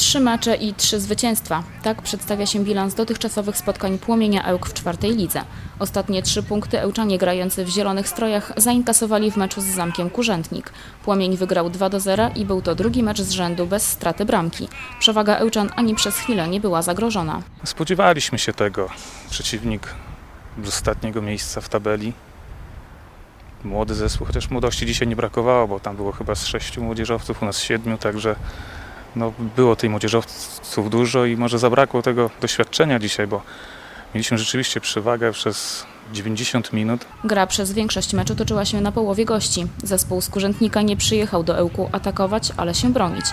Trzy mecze i trzy zwycięstwa. Tak przedstawia się bilans dotychczasowych spotkań Płomienia Ełk w czwartej lidze. Ostatnie trzy punkty Ełczanie grający w zielonych strojach zainkasowali w meczu z Zamkiem Kurzętnik. Płomień wygrał 2 do 0 i był to drugi mecz z rzędu bez straty bramki. Przewaga Ełczan ani przez chwilę nie była zagrożona. Spodziewaliśmy się tego. Przeciwnik z ostatniego miejsca w tabeli. Młody zespół, chociaż młodości dzisiaj nie brakowało, bo tam było chyba z sześciu młodzieżowców, u nas siedmiu, także no, było tej młodzieżowców dużo i może zabrakło tego doświadczenia dzisiaj, bo mieliśmy rzeczywiście przewagę przez 90 minut. Gra przez większość meczu toczyła się na połowie gości. Zespół z Kurzętnika nie przyjechał do Ełku atakować, ale się bronić.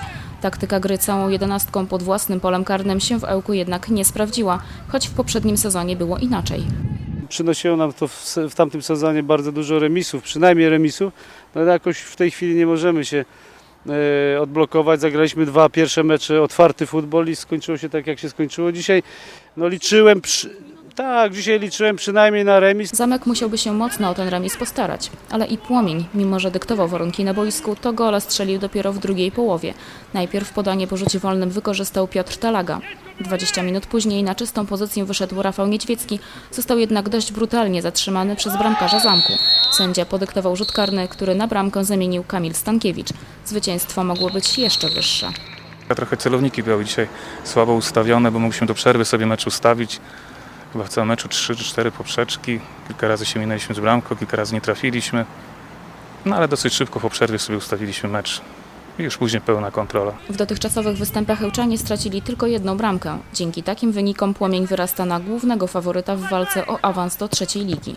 Taktyka gry całą jedenastką pod własnym polem karnym się w Ełku jednak nie sprawdziła, choć w poprzednim sezonie było inaczej. Przynosiło nam to w, tamtym sezonie bardzo dużo remisów, przynajmniej remisów, no ale jakoś w tej chwili nie możemy się odblokować. Zagraliśmy dwa pierwsze mecze, otwarty futbol i skończyło się tak jak się skończyło. Dzisiaj no liczyłem, przy, tak, dzisiaj liczyłem przynajmniej na remis. Zamek musiałby się mocno o ten remis postarać, ale i Płomień, mimo że dyktował warunki na boisku, to gola strzelił dopiero w drugiej połowie. Najpierw podanie po rzucie wolnym wykorzystał Piotr Talaga. 20 minut później na czystą pozycję wyszedł Rafał Niedźwiecki, został jednak dość brutalnie zatrzymany przez bramkarza Zamku. Sędzia podyktował rzut karny, który na bramkę zamienił Kamil Stankiewicz. Zwycięstwo mogło być jeszcze wyższe. Trochę celowniki były dzisiaj słabo ustawione, bo mogliśmy do przerwy sobie mecz ustawić. Chyba w całym meczu 3 czy 4 poprzeczki. Kilka razy się minęliśmy z bramką, kilka razy nie trafiliśmy. No ale dosyć szybko po przerwie sobie ustawiliśmy mecz. I już później pełna kontrola. W dotychczasowych występach Ełczanie stracili tylko jedną bramkę. Dzięki takim wynikom Płomień wyrasta na głównego faworyta w walce o awans do trzeciej ligi.